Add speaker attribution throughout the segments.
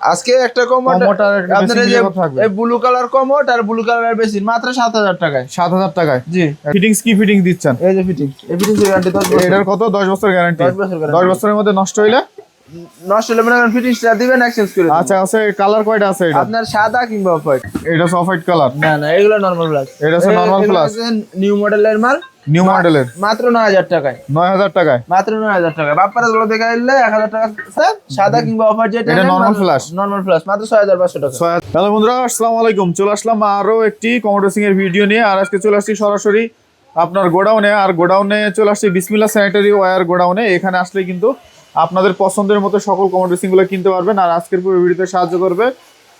Speaker 1: আজকে একটা কমোড আপনার এই যে এই ব্লু কালার কমোড আর ব্লু কালারের বেসিন মাত্র সাত হাজার টাকায়।
Speaker 2: সাত হাজার টাকায়?
Speaker 1: জি।
Speaker 2: ফিটিংস কি ফিটিংস দিচ্ছেন?
Speaker 1: এই যে ফিটিং এই ফিটিংস গ্যারান্টি দশ বছর
Speaker 2: এটার কত? দশ বছর গ্যারান্টি
Speaker 1: দশ বছর guarantee।
Speaker 2: দশ বছরের মধ্যে নষ্ট হইলে?
Speaker 1: নষ্ট হলে মনে করেন ফিটিংসটা দিবেন এক্সচেঞ্জ করে
Speaker 2: আচ্ছা আছে কালার কয়টা আছে এটা?
Speaker 1: আপনার সাদা কিংবা হোয়াইট
Speaker 2: এটা অফ হোয়াইট কালার
Speaker 1: না না এগুলো নরমাল প্লাস
Speaker 2: এটা plus।
Speaker 1: নিউ মডেলের মাল।
Speaker 2: নিউ মডেলের
Speaker 1: মাত্র নয় হাজার টাকায়।
Speaker 2: নয় হাজার টাকায়?
Speaker 1: মাত্র নয় হাজার টাকা বাপ্পারা গুলো দেখে এক হাজার টাকা স্যার সাদা কিংবা অফার যেটা
Speaker 2: এটা normal flash।
Speaker 1: নর্মাল মাত্র ছয় হাজার পাঁচশো টাকা।
Speaker 2: হ্যালো বন্ধুরা আসসালামু আলাইকুম। চলে আসলাম আরও একটি কমোডোসিং এর ভিডিও নিয়ে আর আজকে চলে আসছি সরাসরি আপনার গোডাউনে। আর গোডাউনে চলে আসছি বিসমিল্লা স্যানিটারি ওয়্যার গোডাউনে। এখানে আসলে কিন্তু আপনাদের পছন্দের মতো সকল কমোডোসিংগুলো কিনতে পারবেন আর আজকের পুরো ভিডিওতে সাহায্য করবে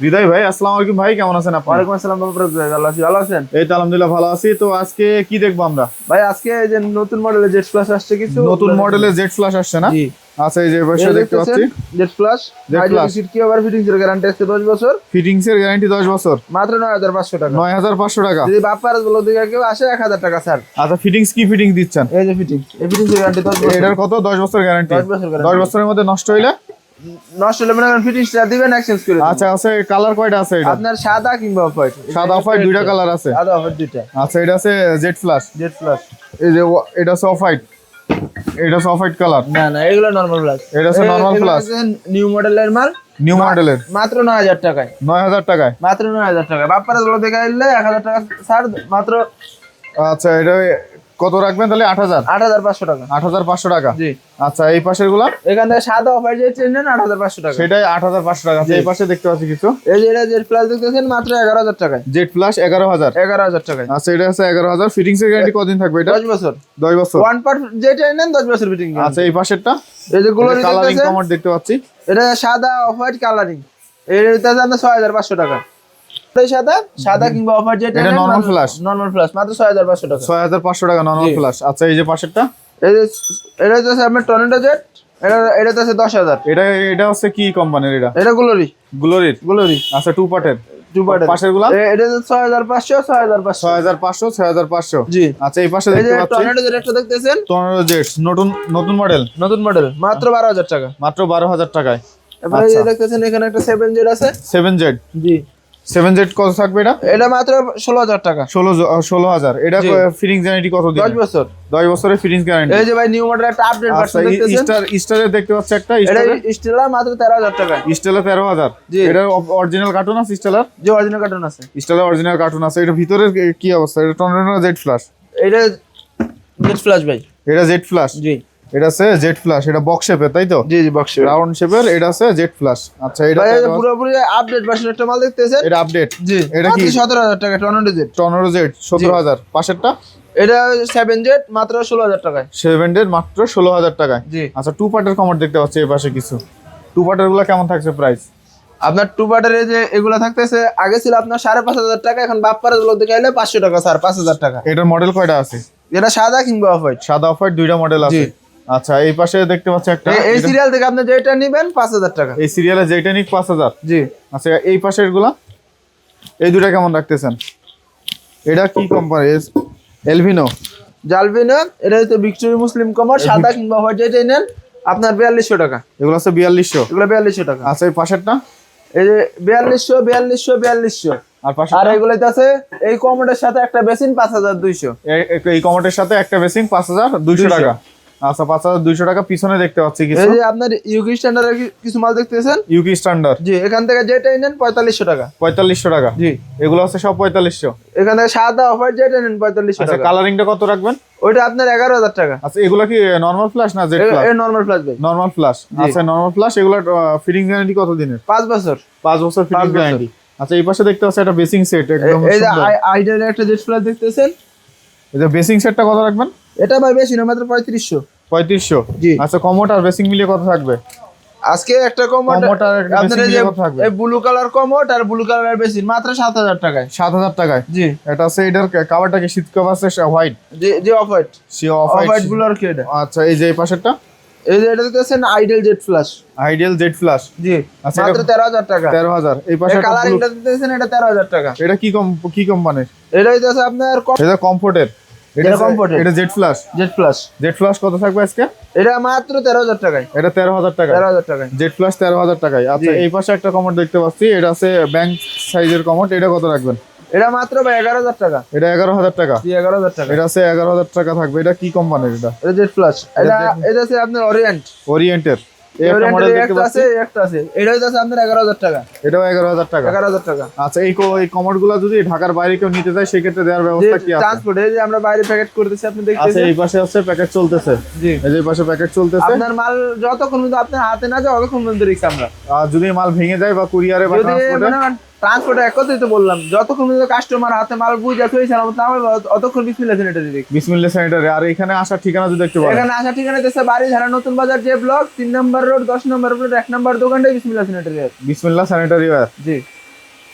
Speaker 2: হৃদয় ভাই আসসালামু আলাইকুম ভাই কেমন আছেন আপনি?
Speaker 1: ওয়ালাইকুম আসসালাম ভালো আছি ভালো আছেন?
Speaker 2: এই তো আলহামদুলিল্লাহ ভালো আছি। তো আজকে কি দেখব আমরা?
Speaker 1: ভাই আজকে এই যে নতুন মডেলের জেট প্লাস আসছে কিছু।
Speaker 2: নতুন মডেলের জেড ফ্ল্যাশ আসছে না?
Speaker 1: জি।
Speaker 2: আচ্ছা এই যে বসে দেখতে পাচ্ছি।
Speaker 1: Jet plus
Speaker 2: Jet Plus।
Speaker 1: Seat কি আবার ফিটিংস এর গ্যারান্টি আছে দশ বছর।
Speaker 2: ফিটিংস এর গ্যারান্টি দশ বছর।
Speaker 1: মাত্র নয় হাজার পাঁচশো টাকা।
Speaker 2: নয় হাজার পাঁচশো টাকা।
Speaker 1: যদি বাপ্পারা গুলো দেখে কেউ আসে এক হাজার টাকা স্যার।
Speaker 2: আচ্ছা ফিটিংস কি ফিটিংস দিচ্ছেন?
Speaker 1: এই যে ফিটিংস এই ফিটিংস এর গ্যারান্টি দশ বছর।
Speaker 2: এটার কত? দশ বছর গ্যারান্টি
Speaker 1: দশ বছর guarantee।
Speaker 2: দশ বছরের মধ্যে নষ্ট হইলে?
Speaker 1: নষ্ট হলে মনে ফিটিংসটা দিবেন এক্সচেঞ্জ করে।
Speaker 2: আচ্ছা আছে কালার কয়টা আছে এটা?
Speaker 1: আপনার সাদা কিংবা অফ হোয়াইট
Speaker 2: সাদা অফ হোয়াইট দুইটা কালার আছে।
Speaker 1: সাদা অফ হোয়াইট দুইটা।
Speaker 2: আচ্ছা এটা আছে জেড ফ্ল্যাশ
Speaker 1: জেট প্লাস
Speaker 2: এই যে এটা আছে অফ হোয়াইট এটা সফট হোয়াইট কালার
Speaker 1: না না এগুলো নরমাল প্লাস
Speaker 2: এটা হচ্ছে নরমাল প্লাস
Speaker 1: নিউ মডেলের মাল।
Speaker 2: নিউ মডেলের
Speaker 1: মাত্র নয় হাজার টাকায়।
Speaker 2: নয় হাজার টাকায়?
Speaker 1: মাত্র নয় হাজার টাকা বাপ্পারা গুলো দেখে এলে এক হাজার টাকা স্যার মাত্র
Speaker 2: আচ্ছা এটা কত রাখবেন তাহলে? আট হাজার?
Speaker 1: আট হাজার পাঁচশো টাকা।
Speaker 2: আট হাজার পাঁচশো টাকা।
Speaker 1: জি।
Speaker 2: আচ্ছা এই পাশেরগুলা
Speaker 1: এখান থেকে সাদা অফার যে চেন নেন আট হাজার পাঁচশো টাকা।
Speaker 2: সেটাই আট হাজার পাঁচশো টাকা। আচ্ছা, এই পাশে দেখতে পাচ্ছি কিছু?
Speaker 1: এই যে এটা জেড প্লাস দেখতেছেন মাত্র এগারো হাজার টাকায়।
Speaker 2: জেড প্লাস এগারো হাজার।
Speaker 1: এগারো হাজার টাকায়।
Speaker 2: আচ্ছা এটা আছে এগারো হাজার। ফিটিংস এর গ্যারান্টি কদিন থাকবে এটা?
Speaker 1: দশ বছর।
Speaker 2: দশ বছর।
Speaker 1: ওয়ান পার্ট যেটা নেন দশ বছর ফিটিং
Speaker 2: আচ্ছা এই পাশেরটা?
Speaker 1: এই যে গুলো
Speaker 2: কালারিং কমার দেখতে পাচ্ছি।
Speaker 1: এটা সাদা অফ হোয়াইট কালারিং এটা আপনার ছয় হাজার পাঁচশো টাকা। সাদা? সাদা কিংবা অফার যেটা
Speaker 2: এটা।
Speaker 1: নর্মাল মাত্র ছয় হাজার পাঁচশো টাকা।
Speaker 2: ছয় হাজার পাঁচশো টাকা নর্মাল
Speaker 1: জি।
Speaker 2: ফ্ল্যাশ আচ্ছা এই যে পাশেরটা?
Speaker 1: এটা হচ্ছে আপনার টর্নেডো জেট এটা এটা হচ্ছে দশ হাজার।
Speaker 2: এটা এটা হচ্ছে কি কোম্পানির এটা?
Speaker 1: এটা গ্লোরি
Speaker 2: আচ্ছা টু পার্টের
Speaker 1: টু
Speaker 2: পাশেরগুলা
Speaker 1: এটা জি।
Speaker 2: আচ্ছা এই পাশে দেখতে
Speaker 1: টর্নেডো জেট একটা দেখতেছেন?
Speaker 2: টর্নেডো নতুন নতুন মডেল
Speaker 1: নতুন মডেল মাত্র বারো হাজার টাকা।
Speaker 2: মাত্র বারো হাজার টাকায়।
Speaker 1: এবারে
Speaker 2: আচ্ছা।
Speaker 1: দেখতেছেন এখানে একটা সেভেন জেড আছে।
Speaker 2: সেভেন জেড
Speaker 1: জি।
Speaker 2: সেভেন জেড কত থাকবে এটা?
Speaker 1: এটা মাত্র ষোলো হাজার টাকা।
Speaker 2: ষোলো ষোলো হাজার। এটা। ফিটিংস গ্যারান্টি কত দিন
Speaker 1: দশ বছর।
Speaker 2: দশ বছরের ফিটিংস গ্যারান্টি
Speaker 1: এই যে ভাই নিউ মডেল একটা আপডেট ভার্সন দেখতেছেন?
Speaker 2: স্টার স্টারের দেখতে পাচ্ছি একটা?
Speaker 1: এটা স্টেলা মাত্র তেরো হাজার টাকা।
Speaker 2: স্টেলা তেরো হাজার। এটা অরিজিনাল কার্টুন আছে স্টেলার
Speaker 1: যে অরিজিনাল কার্টুন আছে।
Speaker 2: স্টেলার অরিজিনাল কার্টুন আছে। এটা ভিতরে কি অবস্থা? এটা টর্নেডো জেড ফ্ল্যাশ
Speaker 1: এটা জেট ফ্ল্যাশ ভাই।
Speaker 2: এটা জেড ফ্ল্যাশ
Speaker 1: জি।
Speaker 2: এটা আছে জেড ফ্ল্যাশ এটা বক্স শেপের তাই তো
Speaker 1: জি জি বক্স
Speaker 2: রাউন্ড শেপের এটা আছে জেড ফ্ল্যাশ আচ্ছা এটা
Speaker 1: পুরোপুরি আপডেট ভার্সন একটা মাল দেখতেছেন?
Speaker 2: এটা আপডেট
Speaker 1: জি
Speaker 2: এটা কি?
Speaker 1: সতেরো হাজার টাকা টর্নেডো জেট
Speaker 2: টর্নেডো জেড সতেরো হাজার। পাশেরটা?
Speaker 1: এটা সেভেন জেট মাত্র ষোলো হাজার টাকায়।
Speaker 2: সেভেন ডের মাত্র ষোলো হাজার টাকায়।
Speaker 1: জি।
Speaker 2: আচ্ছা টু পার্টের কমার দেখতে পাচ্ছি এই পাশে কিছু। টু পার্টেরগুলো কেমন থাকছে প্রাইস
Speaker 1: আপনার টু পার্টের যে এগুলো থাকতেছে আগে ছিল আপনার সাড়ে পাঁচ হাজার টাকা এখন বাপ্পারগুলো দেখে এলে পাঁচশো টাকা স্যার পাঁচ হাজার টাকা।
Speaker 2: এটার মডেল কয়টা আছে?
Speaker 1: এটা সাদা কিংবা অফ হোয়াইট
Speaker 2: সাদা অফ হোয়াইট দুইটা মডেল আছে। আচ্ছা এই পাশে দেখতে পাচ্ছি একটা।
Speaker 1: এই সিরিয়াল থেকে আপনি যেটা নেবেন পাঁচ হাজার টাকা।
Speaker 2: এই সিরিয়ালে যেটা নিক পাঁচ হাজার।
Speaker 1: জি।
Speaker 2: আচ্ছা এই পাশেরগুলা এই দুটা কেমন রাখতেছেন? এটা কি কোম্পানি এলভিনো
Speaker 1: জালভিনো এটা হচ্ছে ভিক্টোরি মুসলিম কমার সাদা কিংবা হোয়াইট যেটাই নেন আপনার বিয়াল্লিশশো টাকা।
Speaker 2: এগুলো আছে বিয়াল্লিশশো।
Speaker 1: এগুলো বিয়াল্লিশশো টাকা।
Speaker 2: আচ্ছা এই পাশেরটা?
Speaker 1: এই যে বিয়াল্লিশশো বিয়াল্লিশশো বিয়াল্লিশশো।
Speaker 2: আর পাশে
Speaker 1: আর এগুলোতে আছে এই কমেন্টের সাথে একটা বেসিন পাঁচ হাজার দুইশো।
Speaker 2: এই কমোটের সাথে একটা বেসিন পাঁচ হাজার দুইশো। টাকা। আচ্ছা পাঁচ হাজার দুইশো টাকা পিছনে দেখতে পাচ্ছি কিছু।
Speaker 1: এই যে আপনার ইউকি স্ট্যান্ডার্ডের কিছু মাল দেখতেছেন?
Speaker 2: ইউকি স্ট্যান্ডার্ড
Speaker 1: জি এখান থেকে যেটাই নেন পঁয়তাল্লিশশো টাকা।
Speaker 2: পঁয়তাল্লিশশো টাকা।
Speaker 1: জি।
Speaker 2: এগুলো হচ্ছে সব পঁয়তাল্লিশশো।
Speaker 1: এখান থেকে সাদা অফার যেটা নেন পঁয়তাল্লিশশো
Speaker 2: আচ্ছা
Speaker 1: টাকা।
Speaker 2: কালারিংটা কত রাখবেন?
Speaker 1: ওইটা আপনার এগারো হাজার টাকা।
Speaker 2: আচ্ছা এগুলো কি নর্মাল ফ্ল্যাশ না জেড ফ্ল্যাশ
Speaker 1: নর্মাল প্লাস ভাই।
Speaker 2: নর্মাল ফ্ল্যাশ আচ্ছা নর্মাল ফ্ল্যাশ এগুলোর ফিটিং গ্যারান্টি কত দিনের?
Speaker 1: পাঁচ বছর।
Speaker 2: পাঁচ বছর ফিটিং। গ্যারান্টি আচ্ছা এই পাশে দেখতে পাচ্ছি একটা বেসিং সেট একদম
Speaker 1: এই যে। আইডিয়াল একটা জেট ফ্লাস দেখতেছেন?
Speaker 2: এই যে বেসিং সেটটা কত রাখবেন?
Speaker 1: এটা ভাই বেশি না মাত্র পঁয়ত্রিশশো।
Speaker 2: পঁয়ত্রিশশো?
Speaker 1: জি।
Speaker 2: আচ্ছা কমোট আর বেসিং মিলিয়ে কত থাকবে?
Speaker 1: আজকে একটা
Speaker 2: কমোট বেসিং
Speaker 1: এই যে ব্লু কালার কমোড আর ব্লু কালার বেসিন মাত্র সাত হাজার টাকায়।
Speaker 2: সাত হাজার টাকায়?
Speaker 1: জি।
Speaker 2: এটা আছে এটার কাভারটা কি শীত কাভার আছে হোয়াইট
Speaker 1: যে যে অফ হোয়াইট
Speaker 2: সে অফ
Speaker 1: হোয়াইট ব্লু আর কি এটা?
Speaker 2: আচ্ছা এই যে এই পাশেরটা?
Speaker 1: এই যে এটা দেখতেছেন ideal jet flush
Speaker 2: ideal Z flash
Speaker 1: জি
Speaker 2: আচ্ছা,
Speaker 1: মাত্র
Speaker 2: এটা-
Speaker 1: তেরো হাজার টাকা।
Speaker 2: তেরো হাজার। এই পাশে একটা
Speaker 1: কালারিংটা দেখতেছেন এটা তেরো হাজার টাকা।
Speaker 2: এটা কি কম কি কোম্পানির
Speaker 1: এটা হইতেছে আপনার
Speaker 2: এটা কমফোর্টের এটা
Speaker 1: কমফোর্টেড
Speaker 2: এটা Z flash
Speaker 1: Z plus
Speaker 2: Z flash কত থাকবে আজকে?
Speaker 1: এটা মাত্র তেরো হাজার টাকায়।
Speaker 2: এটা তেরো হাজার টাকা
Speaker 1: তেরো হাজার টাকায়।
Speaker 2: জেড টাকায়। আচ্ছা
Speaker 1: জি।
Speaker 2: এই পাশে একটা কমোড দেখতে পাচ্ছি। এটা আছে ব্যাংক সাইজের কমোড এটা কত রাখবেন?
Speaker 1: এটা মাত্র ভাই এগারো হাজার টাকা।
Speaker 2: এটা এগারো হাজার টাকা।
Speaker 1: জি এগারো হাজার টাকা।
Speaker 2: এটা আছে এগারো হাজার টাকা থাকবে। এটা কি কোম্পানির এটা?
Speaker 1: এটা জেড প্লাস এটা এটা আছে আপনার
Speaker 2: ওরিয়েন্টের এই একটা মডেল দেখতে পাচ্ছি।
Speaker 1: একটা আছে। এটা হচ্ছে আপনার এগারো হাজার টাকা।
Speaker 2: এটাও এগারো হাজার টাকা।
Speaker 1: এগারো হাজার টাকা।
Speaker 2: আচ্ছা এই এই কমোড যদি ঢাকার বাইরে কেউ নিতে চায় দেওয়ার ব্যবস্থা কি আছে?
Speaker 1: ট্রান্সপোর্ট এই যে আমরা বাইরে প্যাকেট করতেছি আপনি
Speaker 2: আচ্ছা এই পাশে প্যাকেট চলতেছে।
Speaker 1: জি।
Speaker 2: এই যে পাশে প্যাকেট চলতেছে।
Speaker 1: আপনার মাল যতক্ষণ পর্যন্ত আপনার হাতে না যায় ততক্ষণ পর্যন্ত রিক্স আমরা।
Speaker 2: আর যদি মাল ভেঙে যায় বা কুরিয়ারে বা ট্রান্সপোর্টে
Speaker 1: ট্রান্সপোর্ট এক কথাই তো বললাম যতক্ষণ কাস্টমার হাতে মাল বুঝে আছে অতক্ষণ বিসমিল্লা স্যানিটারি দেখি
Speaker 2: বিসমিল্লা স্যানিটারি আর এখানে আসার ঠিকানা যদি একটু
Speaker 1: এখানে আসা ঠিকানা দেশে বাড়ি ধারা নতুন বাজার যে ব্লক তিন নম্বর রোড দশ নম্বর রোড এক নম্বর দোকানটাই বিসমিল্লা স্যানিটারি
Speaker 2: বিসমিল্লা স্যানিটারি
Speaker 1: জি।